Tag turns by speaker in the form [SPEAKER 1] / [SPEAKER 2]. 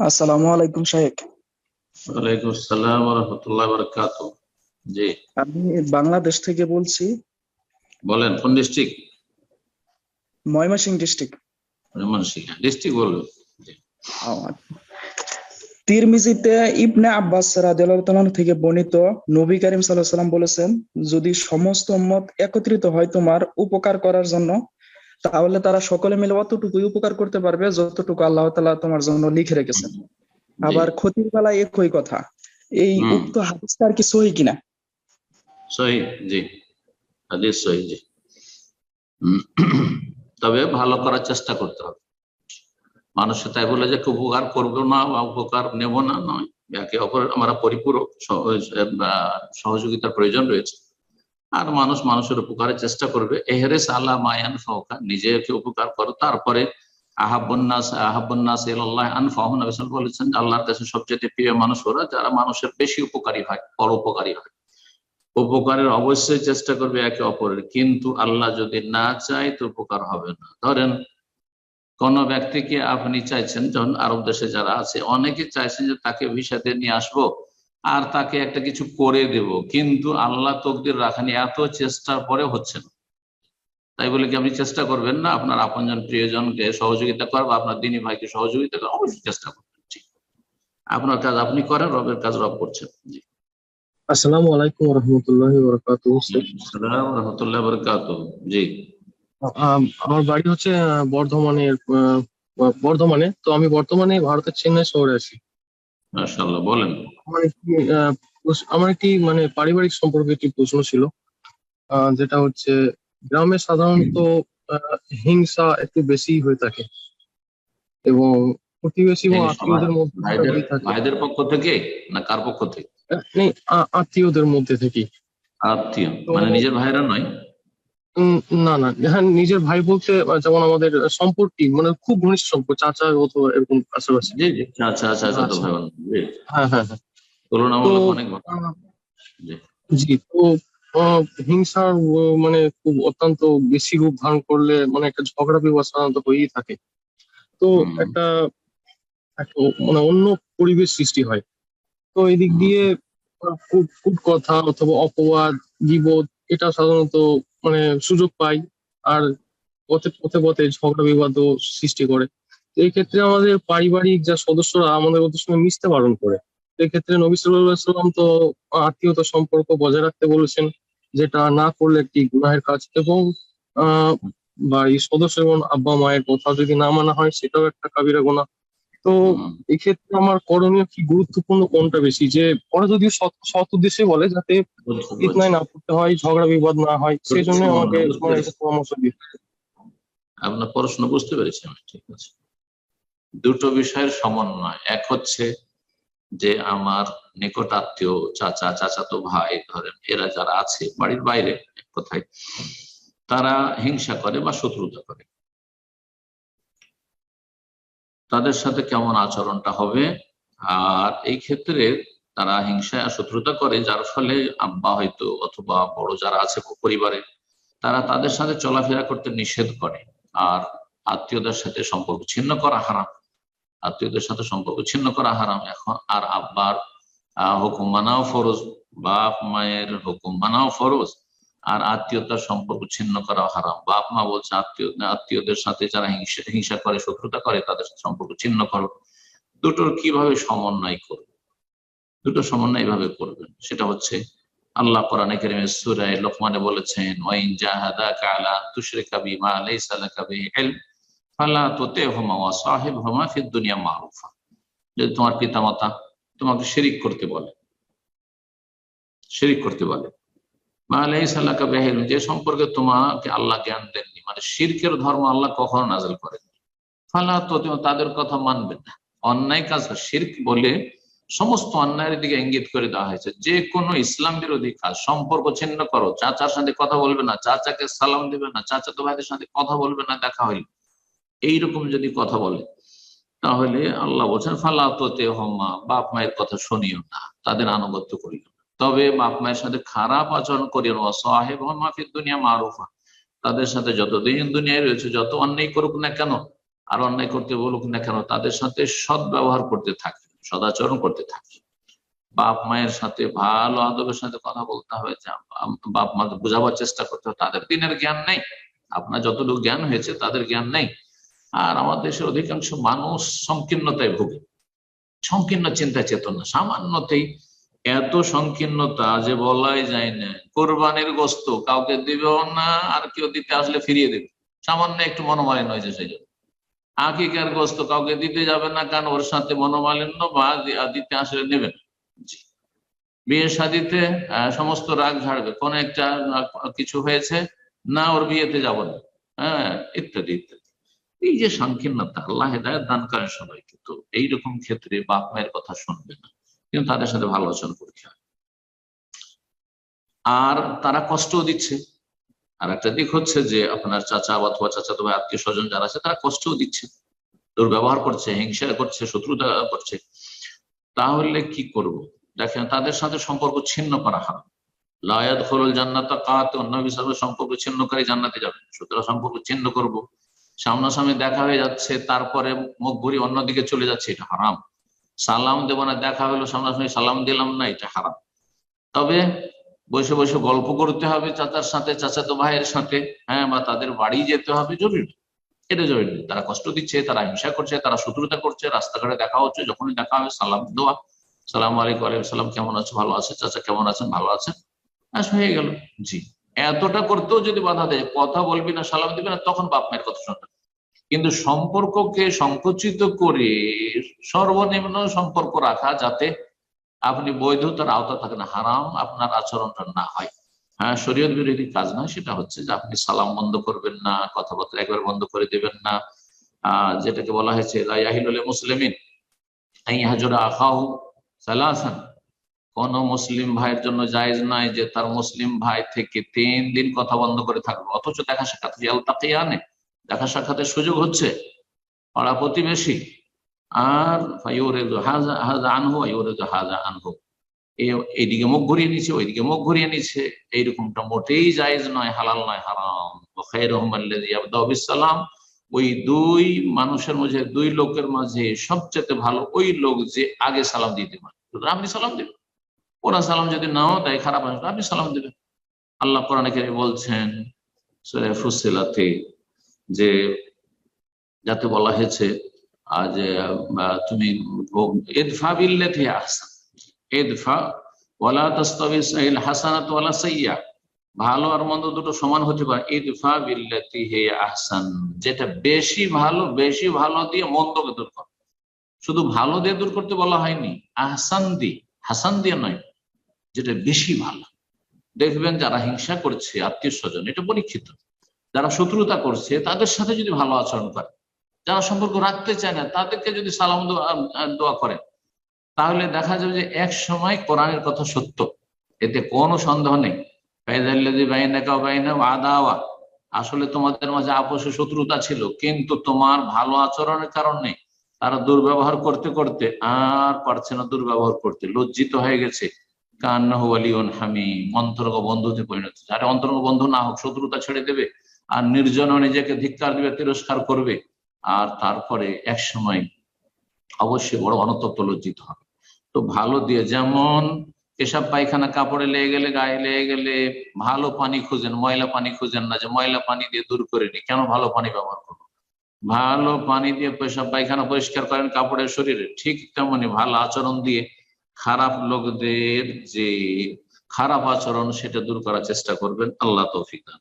[SPEAKER 1] আসসালামু আলাইকুম শাহেক
[SPEAKER 2] ওয়ালাইকুম আসসালাম রহমতুল্লাহ বরকাত জি।
[SPEAKER 1] আমি বাংলাদেশ থেকে বলছি
[SPEAKER 2] বলেন কোন district
[SPEAKER 1] Mymensingh district
[SPEAKER 2] Mymensingh district বলবেন জি।
[SPEAKER 1] তিরমিজিতে ইবনে আব্বাস রাদিয়াল্লাহু তাআলা থেকে বর্ণিত নবী করিম সাল্লাল্লাহু আলাইহি সাল্লাম বলেছেন যদি সমস্ত উম্মত একত্রিত হয় তোমার উপকার করার জন্য তাহলে তারা সকলে মিলে অতটুকুই উপকার করতে পারবে যতটুকু আল্লাহ তাআলা তোমার জন্য লিখে রেখেছেন। আবার ক্ষতির বেলায় একই কথা এই উক্ত হাদিসটা আর কি সহি কিনা?
[SPEAKER 2] সহি জি। হাদিস সহি জি। তবে ভালো করার চেষ্টা করতে হবে। মানুষ তাই বলে যে উপকার করব না বা উপকার নেব না। নয়। একে অপরের আমরা পরিপূরক সহযোগিতার প্রয়োজন রয়েছে। আর মানুষ মানুষের উপকারের চেষ্টা করবে। এহেরেস আল্লাহ মায়ান ফৌকা নিজেকে উপকার করো। তারপরে আহাবন্নাস আহাবন্নাস আল্লাহ আনফাহ। নবী বলেছেন আল্লাহর কাছে সবচেয়ে প্রিয় মানুষ ওরা, যারা মানুষের বেশি উপকারী হয়, পরোপকারী হয়। উপকারের অবশ্যই চেষ্টা করবে একে অপরের। কিন্তু আল্লাহ যদি না চায় তো উপকার হবে না। ধরেন, কোন ব্যক্তিকে আপনি চাইছেন, যখন আরব দেশে যারা আছে, অনেকে চাইছেন যে তাকে ভিসাতে নিয়ে আসব। আর তাকে একটা কিছু করে দেব। কিন্তু আল্লাহ তকদির রাখানি এত চেষ্টার পরে হচ্ছে না। তাই বলে কি আপনি চেষ্টা করবেন না? আপনার আপনজন প্রিয়জনকে সহযোগিতা করব আপনার দিনী ভাইকে সহযোগিতা করব অবশ্যই চেষ্টা করবেন। জি। আপনার কাজ আপনি করেন রবের কাজ রব করছেন। জি।
[SPEAKER 3] আসসালামু আলাইকুম রহমতুল্লাহ বরকাত
[SPEAKER 2] আসসালাম রহমতুল্লাহ বরকাত জি।
[SPEAKER 3] আমার বাড়ি হচ্ছে বর্ধমানের বর্ধমানে। তো আমি বর্তমানে ভারতের চেন্নাই শহরে আছি।
[SPEAKER 2] মাশাআল্লাহ বলেন।
[SPEAKER 3] আমার একটি মানে পারিবারিক সম্পর্কে একটি প্রশ্ন ছিল যেটা হচ্ছে গ্রামে সাধারণত হিংসা একটু বেশি হয়ে থাকে এবং প্রতিবেশী এবং আত্মীয়দের মধ্যে
[SPEAKER 2] ভাইদের পক্ষ থেকে না কার পক্ষ থেকে?
[SPEAKER 3] আত্মীয়দের মধ্যে থেকে
[SPEAKER 2] আত্মীয় মানে নিজের ভাইরা নয়?
[SPEAKER 3] না না। হ্যাঁ নিজের ভাই বলতে যেমন আমাদের সম্পর্কটি মানে খুব ঘনিষ্ঠ সম্পর্ক চাচা অথবা এরকম আশেপাশে
[SPEAKER 2] জি জি। আচ্ছা আচ্ছা আচ্ছা
[SPEAKER 3] আচ্ছা।
[SPEAKER 2] জি।
[SPEAKER 3] হ্যাঁ হ্যাঁ হ্যাঁ।
[SPEAKER 2] তুলনামূলক অনেক জি।
[SPEAKER 3] তো হিংসার মানে খুব অত্যন্ত বেশি রূপ ধারণ করলে মানে একটা ঝগড়া বিবাদ সাধারণত হয়েই থাকে। তো একটা একটা মানে অন্য পরিবেশ সৃষ্টি হয়। তো এই দিক দিয়ে খুব কথা অথবা অপবাদ গিবত এটা সাধারণত মানে সুযোগ পাই আর পথে পথে পথে ঝগড়া বিবাদও সৃষ্টি করে। এই ক্ষেত্রে আমাদের পারিবারিক যা সদস্যরা আমাদের ওদের সঙ্গে মিশতে বারণ করে। এই ক্ষেত্রে নবী সাল্লাম তো আত্মীয়তা সম্পর্ক বজায় রাখতে বলেছেন যেটা না করলে একটি গুনাহের কাজ এবং, আহ বাড়ির সদস্য এবং আব্বা মায়ের কথা যদি না মানা হয়, সেটাও একটা কাবিরা গোনা তো এক্ষেত্রে আমার করণীয় কি গুরুত্বপূর্ণ কোনটা বেশি? যে ওরা যদিও সৎ উদ্দেশ্যে বলে যাতে ফিতনায় না পড়তে হয় ঝগড়া বিবাদ না হয় সেই জন্য আমাকে পরামর্শ দিই
[SPEAKER 2] আপনার প্রশ্ন বুঝতে পেরেছি আমি ঠিক আছে। দুটো বিষয়ের সমন্বয়। এক হচ্ছে যে আমার নিকট আত্মীয় চাচা চাচাতো ভাই ধরেন এরা যারা আছে বাড়ির বাইরে এক কথায় তারা হিংসা করে বা শত্রুতা করে। তাদের সাথে কেমন আচরণটা হবে? আর এই ক্ষেত্রে তারা হিংসায় শত্রুতা করে, যার ফলে আব্বা হয়তো অথবা বড় যারা আছে পরিবারে, তারা তাদের সাথে চলাফেরা করতে নিষেধ করে। আর আত্মীয়দের সাথে সম্পর্ক ছিন্ন করা হারাম। আত্মীয়দের সাথে সম্পর্ক ছিন্ন করা হারাম। এখন আর আব্বার হুকুম মানাও ফরজ, বাপ মায়ের হুকুম মানাও ফরজ। আর আত্মীয়তার সম্পর্ক ছিন্ন করা হারাম। বাপ মা বলছে, আত্মীয়, আত্মীয়দের সাথে যারা হিংসা হিংসা করে, শত্রুতা করে, তাদের সাথে সম্পর্ক ছিন্ন করো। দুটোর কীভাবে সমন্বয় করবে? দুটো সমন্বয় এইভাবে করবেন। সেটা হচ্ছে, আল্লাহ কোরআনে কারিমের সূরায়ে লোকমানে বলেছেন, ওয়াইন জাহাদাকা আলা তুশরিকা বিমা লাইসা লাকা বিহি ইলম, ফালা তুতিহুমা ওয়া সাহিবহুমা ফিদ দুনিয়া মারুফা। যদি তোমার পিতামাতা তোমাকে শিরিক করতে বলে, শিরিক করতে বলে যে সম্পর্কে তোমাকে আল্লাহ জ্ঞান দেননি মানে শিরকের ধর্ম আল্লাহ কখনো নাযিল করেন ফালা তুতিহু তাদের কথা মানবে না। অন্যায় কাজ শিরক বলে সমস্ত অন্যায়ের দিকে ইঙ্গিত করে দেওয়া হয়েছে। যে কোনো ইসলাম বিরোধী কাজ, সম্পর্ক ছিন্ন করো। চাচার সাথে কথা বলবে না, চাচাকে সালাম দেবে না চাচা তো ভাইদের সাথে কথা বলবে না, দেখা হইলে এইরকম যদি কথা বলে, তাহলে আল্লাহ বলছেন ফালাততে হম্মা, বাপ মায়ের কথা শুনিও না, তাদের আনুগত্য করিও না। তবে বাপ মায়ের সাথে খারাপ আচরণ করিও না। সাহেব হম্মা ফির দুনিয়া মারুফা তাদের সাথে যতদিন দুনিয়ায় রয়েছে, যত অন্যায় করুক না কেন, আর অন্যায় করতে বলুক না কেন, তাদের সাথে সৎ ব্যবহার করতে থাকে সদাচরণ করতে থাকে বাপ মায়ের সাথে ভালো আদবের সাথে কথা বলতে হবে বাপ মাকে বোঝাবার চেষ্টা করতে হবে। তাদের দিনের জ্ঞান নেই। আপনার যতটুকু জ্ঞান হয়েছে, তাদের জ্ঞান নেই। আর আমাদের দেশের অধিকাংশ মানুষ সংকীর্ণতায় ভোগে। সংকীর্ণ চিন্তা চেতনা সামান্যতেই এত সংকীর্ণতা যে বলাই যায় না। কোরবানির গোস্ত কাউকে দিবেও না আর কেউ দিতে আসলে ফিরিয়ে দেবে। সামান্য একটু মনোমালিন্য হয়েছে সেই জন্য। আকিকার গোস্ত কাউকে দিতে যাবে না কারণ ওর সাথে মনোমালিন্য বা দিতে আসলে নেবে না। বিয়ে আহ, সমস্ত রাগ ঝাড়বে। কোন একটা কিছু হয়েছে না ওর বিয়েতে যাব না। হ্যাঁ ইত্যাদি ইত্যাদি। এই যে সংকীর্ণতা আল্লাহ দান করেন সবাইকে। তো এইরকম ক্ষেত্রে বাপ মায়ের কথা শুনবে না। কিন্তু তাদের সাথে ভালো আচরণ করতে হয়। আর তারা কষ্টও দিচ্ছে। আর একটা দিক হচ্ছে যে আপনার চাচা অথবা চাচা তোমার আত্মীয় স্বজন যারা আছে, তারা কষ্টও দিচ্ছে, দুর্ব্যবহার করছে, হিংসা করছে, শত্রুতা করছে। তাহলে কি করব? দেখেন, তাদের সাথে সম্পর্ক ছিন্ন করা হারাম। লায়াত খোরুল জান্নাতা কাত নবী সাহেবের সম্পর্ক ছিন্নকারী জান্নাতে যাবে। সুতরাং সম্পর্ক ছিন্ন করব। সামনাসামনি দেখা হয়ে যাচ্ছে, তারপরে মুখ ঘুরি অন্যদিকে চলে যাচ্ছে, এটা হারাম। সালাম দেব না, দেখা হলো সামনাসামনি সালাম দিলাম না, এটা হারাম। তবে বসে বসে গল্প করতে হবে চাচার সাথে, চাচাতো ভাইয়ের সাথে হ্যাঁ বা তাদের বাড়ি যেতে হবে, জরুরি। এটা জরুরি। তারা কষ্ট দিচ্ছে, তারা হিংসা করছে, তারা শত্রুতা করছে, রাস্তাঘাটে দেখা হচ্ছে, যখনই দেখা হবে, সালাম দেওয়া। সালাম আলাইকুম আলাইকুম সালাম, কেমন আছে? ভালো আছে চাচা, কেমন আছেন? ভালো আছেন? ব্যাস, হয়ে গেল। জি। এতটা করতেও যদি বাধা দেয়, কথা বলবি না, সালাম দিবি না, তখন বাপ মায়ের কথা শুনবে কিন্তু সম্পর্ককে সংকুচিত করে সর্বনিম্ন সম্পর্ক রাখা যাতে আপনি বৈধতার আওতা থাকেন হারাম আপনার আচরণটা না হয়। হ্যাঁ শরীয়ত বিরোধী কাজ না সেটা হচ্ছে যে আপনি সালাম বন্ধ করবেন না, কথাবার্তা একবার বন্ধ করে দেবেন না। যেটাকে বলা হয়েছে মুসলিমিন সালাসান। কোন মুসলিম ভাইয়ের জন্য জায়েজ নাই যে তার মুসলিম ভাই থেকে তিন দিন কথা বন্ধ করে থাকবে, অথচ দেখা সাক্ষাৎ আনে দেখা সাক্ষাতের সুযোগ হচ্ছে। পাড়া প্রতিবেশী, আর আনহু এইদিকে মুখ ঘুরিয়ে নিচ্ছে, ওইদিকে মুখ ঘুরিয়ে নিচ্ছে। এইরকমটা মোটেই জায়েজ নয়, হালাল নয়, হারাম। সালাম ওই দুই মানুষের মাঝে দুই লোকের মাঝে সবচেয়ে ভালো ওই লোক যে আগে সালাম দিতে পারে। আপনি সালাম দেবেন। ওরা সালাম যদি নাও, তাই খারাপ আসবে, আপনি সালাম দেবেন। আল্লাহ কোরআন বলছেন, সূরা ফুসিলাতে যে যাতে বলা হয়েছে আহ, তুমি ইদফা বিল্লাতি আহসান। ইদফা ওয়ালা তাস্তাবি সাইল হাসানাত ওয়ালা সাইয়্যা ভালো আর মন্দ দুটো সমান হতে পারে। ইদফা বিল্লাতি হে আহসান। যেটা বেশি ভালো বেশি ভালো দিয়ে মন্দকে দূর কর। শুধু ভালো দিয়ে দূর করতে বলা হয়নি আহসান দি হাসান দিয়ে নয় যেটা বেশি ভালো। দেখবেন যারা হিংসা করছে আত্মীয় স্বজন এটা পরীক্ষিত। যারা শত্রুতা করছে, তাদের সাথে যদি ভালো আচরণ করে, যারা সম্পর্ক রাখতে চায় না, তাদেরকে যদি সালাম দোয়া করে, তাহলে দেখা যাবে যে এক সময় কোরআনের কথা সত্য। এতে কোনো সন্দেহ নেই। আদাওয়া। আসলে তোমাদের মাঝে আপোষে শত্রুতা ছিল, কিন্তু তোমার ভালো আচরণের কারণে তারা দুর্ব্যবহার করতে করতে আর পারছে না দুর্ব্যবহার করতে। লজ্জিত হয়ে গেছে। আলিউন হামিম। অন্তরঙ্গ বন্ধুতে পরিণত। আরে অন্তরঙ্গ বন্ধু না হোক, শত্রুতা ছেড়ে দেবে। আর নির্জন নিজেকে ধিক্কার দিবে, তিরস্কার করবে। আর তারপরে এক সময় অবশ্যই বড় অনতপ্ত লজ্জিত হবে। তো ভালো দিয়ে যেমন এসব পায়খানা কাপড়ে লেগে গেলে, গায়ে লেগে গেলে ভালো পানি খুঁজেন, ময়লা পানি খুঁজেন না যে ময়লা পানি দিয়ে দূর করে নি। কেন ভালো পানি ব্যবহার করব? ভালো পানি দিয়ে পেশাব পায়খানা পরিষ্কার করেন কাপড়ের শরীরে। ঠিক তেমনি ভালো আচরণ দিয়ে খারাপ লোকদের যে খারাপ আচরণ সেটা দূর করার চেষ্টা করবেন। আল্লাহ তৌফিক দান।